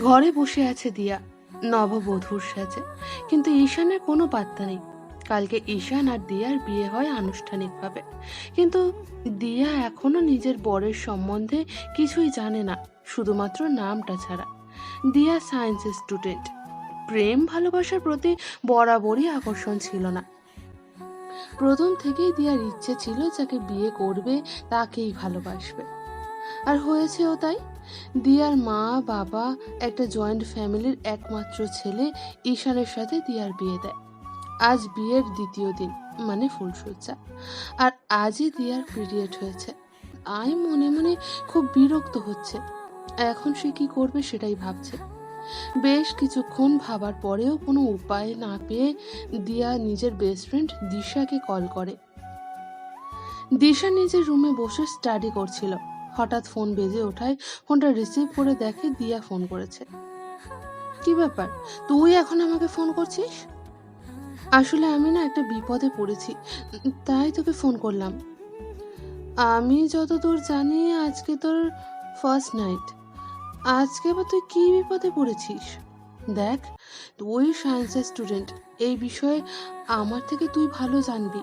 ঘরে বসে আছে দিয়া, নববধূর সাজে। কিন্তু ঈশানের কোনো পাত্তা নেই। কালকে ঈশান আর দিয়ার বিয়ে হয় আনুষ্ঠানিকভাবে। কিন্তু দিয়া এখনও নিজের বরের সম্বন্ধে কিছুই জানে না, শুধুমাত্র নামটা ছাড়া। দিয়া সায়েন্সের স্টুডেন্ট। প্রেম ভালোবাসার প্রতি বরাবরই আকর্ষণ ছিল না। প্রথম থেকেই দিয়ার ইচ্ছে ছিল যাকে বিয়ে করবে, তাকেই ভালোবাসবে। আর হয়েছেও তাই। দিয়ার মা, বাবা, একটা জয়েন্ট ফ্যামিলির একমাত্র ছেলে ঈশানের সাথে দিয়ার বিয়ে দেয়। আজ বিয়ের দ্বিতীয় দিন মানে ফুলসজ্জা আর আজই দিয়ার পিরিয়ড হয়েছে। আই মনে মনে খুব বিরক্ত হচ্ছে। এখন সে কি করবে সেটাই ভাবছে। বেশ কিছুক্ষণ ভাবার পরেও কোনো উপায় না পেয়ে দিয়া নিজের বেস্ট ফ্রেন্ড দিশাকে কল করে। দিশা নিজের রুমে বসে স্টাডি করছিল। হঠাৎ ফোন বেজে ওঠায় ফোনটা রিসিভ করে দেখে দিয়া ফোন করেছে। কি ব্যাপার? তুই এখন আমাকে ফোন করছিস? আসলে আমি না একটা বিপদে পড়েছি, তাই তোকে ফোন করলাম। আমি যতদূর জানি আজকে তোর ফার্স্ট নাইট আজকে আবার তুই কি বিপদে পড়েছিস? দেখ, তুই সায়েন্সের স্টুডেন্ট এই বিষয়ে আমার থেকে তুই ভালো জানবি।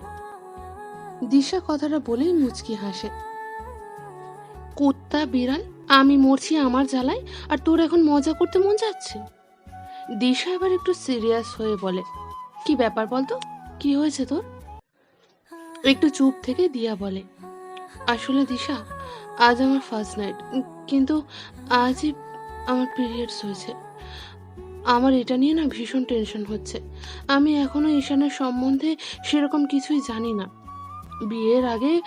দিশা কথাটা বলেই মুচকি হাসে। কুত্তা বিড়াল, আমি মরছি আমার জ্বালায়, আর তোর এখন মজা করতে মন যাচ্ছে? দিশা এবার একটু সিরিয়াস হয়ে বলে, কি ব্যাপার বলতো? কি হয়েছে তোর? একটু চুপ থেকে দিয়া বলে, আসলে দিশা, আজ আমার ফার্স্ট নাইট কিন্তু আজই আমার পিরিয়ডস হয়েছে। আমার এটা নিয়ে না ভীষণ টেনশন হচ্ছে। আমি এখনও ঈশানের সম্বন্ধে সেরকম কিছুই জানি না। বিয়ের আগে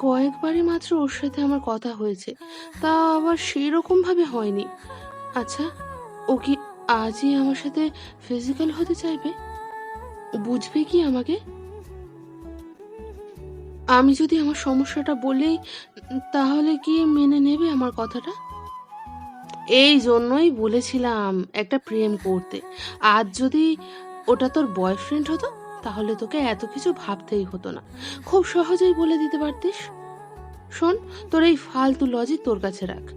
কয়েকবারই মাত্র ওর সাথে আমার কথা হয়েছে। তা আবার সেরকম ভাবে হয়নি। আচ্ছা ও কি আজই আমার সাথে ফিজিক্যাল হতে চাইবে? বুঝবে কি আমাকে? আমি যদি আমার সমস্যাটা বলি, তাহলে কি মেনে নেবে আমার কথাটা? এই জন্যই বলেছিলাম একটা প্রেম করতে। আজ যদি ওটা তোর বয়ফ্রেন্ড হতো তাহলে তোকে এত কিছু ভাবতেই হতো না। খুব সহজেই বলে দিতে পারতিস। শোন, তোর এই ফালতু লজিক তোর কাছে রাখ।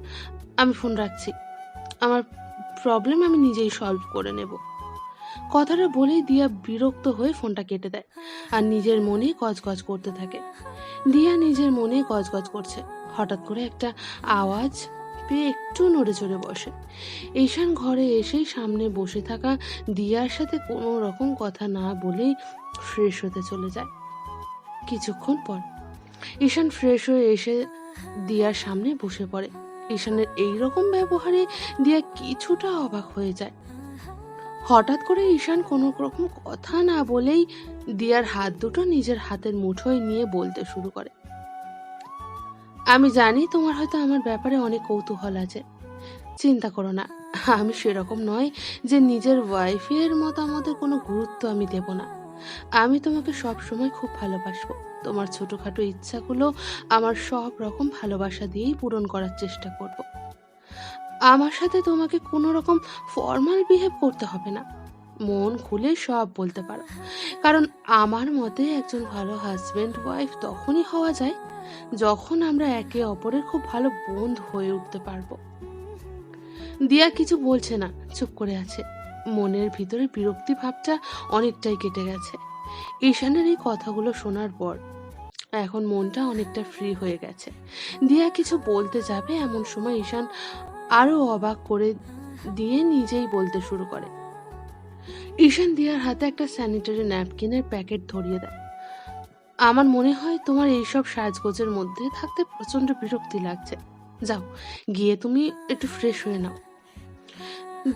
আমি ফোন রাখছি। আমার প্রবলেম আমি নিজেই সলভ করে নেব। কথাটা বলেই দিয়া বিরক্ত হয়ে ফোনটা কেটে দেয় আর নিজের মনে গজগজ করতে থাকে। দিয়া নিজের মনে গজগজ করছে। হঠাৎ করে একটা আওয়াজ পেয়ে একটু নড়ে চড়ে বসে। ঈশান ঘরে এসেই সামনে বসে থাকা দিয়ার সাথে কোনো রকম কথা না বলেই ফ্রেশ হতে চলে যায়। কিছুক্ষণ পর ঈশান ফ্রেশ হয়ে এসে দিয়ার সামনে বসে পড়ে। ঈশানের এই রকম ব্যবহারে দিয়া কিছুটা অবাক হয়ে যায়। হঠাৎ করে ঈশান কোনো রকম কথা না বলেই দিয়ার হাত দুটো নিজের হাতের মুঠোয় নিয়ে বলতে শুরু করে। আমি জানি তোমার হয়তো আমার ব্যাপারে অনেক কৌতূহল আছে। চিন্তা করো না, আমি সেরকম নয় যে নিজের ওয়াইফের মতামতের কোনো গুরুত্ব আমি দেব না। আমি তোমাকে সব সময় খুব ভালোবাসবো। তোমার ছোটোখাটো ইচ্ছাগুলো আমার সব রকম ভালোবাসা দিয়েই পূরণ করার চেষ্টা করব। আমার সাথে তোমাকে কোনো রকম ফর্মাল বিহেভ করতে হবে না। মন খুলে সব বলতে পারো। কারণ আমার মতে একজন ভালো হাজব্যান্ড ওয়াইফ তখনই হওয়া যায় যখন আমরা একে অপরের খুব ভালো বন্ধু হয়ে উঠতে পারব। দিয়া কিছু বলছে না, চুপ করে আছে। মনের ভিতরে বিরক্তি ভাবটা অনেকটাই কেটে গেছে। ঈশানের এই কথাগুলো শোনার পর এখন মনটা অনেকটা ফ্রি হয়ে গেছে। দিয়া কিছু বলতে যাবে এমন সময় ঈশান আরও অবাক করে দিয়ে নিজেই বলতে শুরু করে। ঈশান দিয়ার হাতে একটা স্যানিটারি ন্যাপকিনের প্যাকেট ধরিয়ে দেয়। আমার মনে হয় তোমার এইসব সাজগোজের মধ্যে থাকতে প্রচণ্ড বিরক্তি লাগছে। যাও, গিয়ে তুমি একটু ফ্রেশ হয়ে নাও।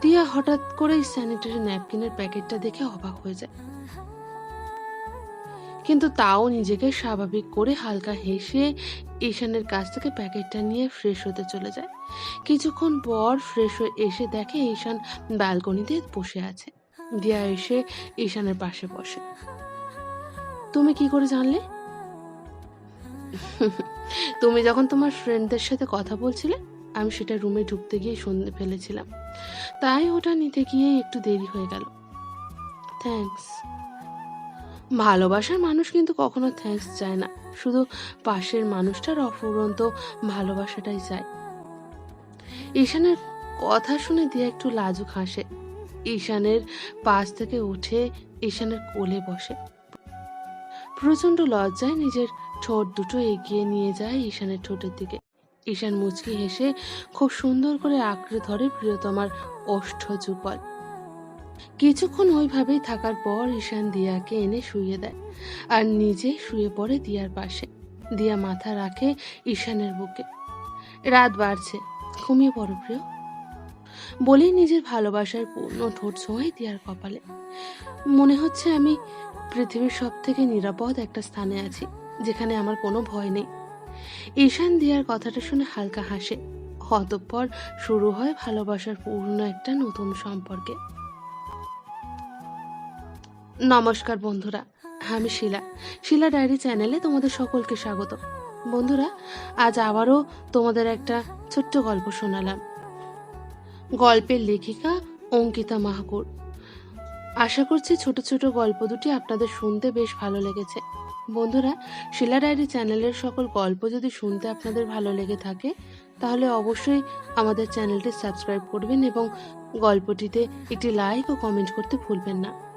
দিয়া হঠাৎ করে স্যানিটারি ন্যাপকিনের প্যাকেটটা দেখে অবাক হয়ে যায়। কিন্তু তাও নিজেকে স্বাভাবিক করে হালকা হেসে ঈশানের কাছ থেকে প্যাকেটটা নিয়ে ফ্রেশ হতে চলে যায়। কিছুক্ষণ পর ফ্রেশ হয়ে এসে দেখে ঈশান ব্যালকনিতে বসে আছে। দিয়া এসে ঈশানের পাশে বসে। তুমি কি করে জানলে? তুমি যখন তোমার ফ্রেন্ডদের সাথে কথা বলছিলে, আমি সেটা রুমে ঢুকতে গিয়ে শুনতে ফেলেছিলাম। তাই ওটা নিতে গিয়ে একটু দেরি হয়ে গেল। থ্যাঙ্কস ভালোবাসার মানুষ কিন্তু কখনো থ্যাঙ্কস চায় না। শুধু পাশের মানুষটার অফুরন্ত ভালোবাসাটাই চায়। ঈশানের কথা শুনে দিয়ে একটু লাজুক হাসে। ঈশানের পাশ থেকে উঠে ঈশানের কোলে বসে। প্রচণ্ড লজ্জায় নিজের ঠোঁট দুটো এগিয়ে নিয়ে যায় ঈশানের ঠোঁটের দিকে। ঈশান মুচকি হেসে খুব সুন্দর করে আঁকড়ে ধরে প্রিয়তমার ওষ্ঠ যুগল। কিছুক্ষণ ওইভাবেই থাকার পর ঈশান দিয়াকে এনে শুয়ে দেয় আর নিজে শুয়ে পড়ে দিয়ার পাশে। দিয়া মাথা রাখে ঈশানের বুকে। রাত বাড়ছে। ঘুমিয়ে পড়ো প্রিয়। বলেই নিজের ভালোবাসার পূর্ণ ঠোঁট ছোঁয়াই দিয়ার কপালে। মনে হচ্ছে আমি পৃথিবীর সব থেকে নিরাপদ একটা স্থানে আছি, যেখানে আমার কোনো ভয় নেই। ঈশান দিয়ার কথাটা শুনে হালকা হাসে। অতঃপর শুরু হয় ভালোবাসার পূর্ণ একটা নতুন সম্পর্কে। নমস্কার বন্ধুরা, আমি শিলা। শিলা ডায়েরি চ্যানেলে তোমাদের সকলকে স্বাগত। বন্ধুরা, আজ আবারও তোমাদের একটা ছোট্ট গল্প শোনালাম। গল্পের লেখিকা অঙ্কিতা মাহাকুর। আশা করছি ছোট ছোট গল্প দুটি আপনাদের শুনতে বেশ ভালো লেগেছে। বন্ধুরা, শিলা ডায়েরি চ্যানেলের সকল গল্প যদি শুনতে আপনাদের ভালো লেগে থাকে, তাহলে অবশ্যই আমাদের চ্যানেলটি সাবস্ক্রাইব করবেন এবং গল্পটিতে একটি লাইক ও কমেন্ট করতে ভুলবেন না।